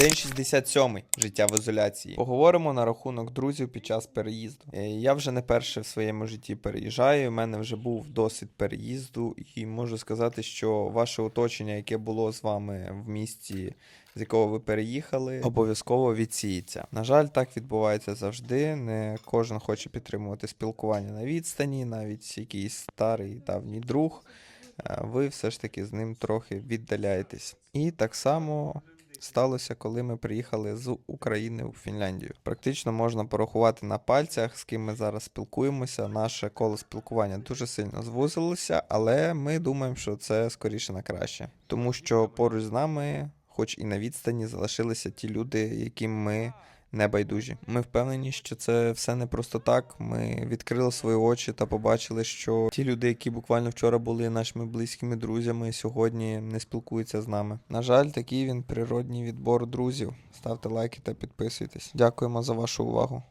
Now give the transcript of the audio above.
День 67. Життя в ізоляції. Поговоримо на рахунок друзів під час переїзду. Е, Я вже не перше в своєму житті переїжджаю. У мене вже був досвід переїзду, і можу сказати, що ваше оточення, яке було з вами в місті, з якого ви переїхали, обов'язково відсіється. На жаль, так відбувається завжди. Не кожен хоче підтримувати спілкування на відстані, навіть якийсь старий давній друг. е, Ви все ж таки з ним трохи віддаляєтесь. І так само сталося, коли ми приїхали з України у Фінляндію. Практично можна порахувати на пальцях, з ким ми зараз спілкуємося. Наше коло спілкування дуже сильно звузилося, але ми думаємо, що це скоріше на краще, тому що поруч з нами, хоч і на відстані, залишилися ті люди, яким ми. Не байдужі. Ми впевнені, що це все не просто так. Ми відкрили свої очі та побачили, що ті люди, які буквально вчора були нашими близькими друзями, сьогодні не спілкуються з нами. На жаль, такий він природній відбор друзів. Ставте лайки та підписуйтесь. Дякуємо за вашу увагу.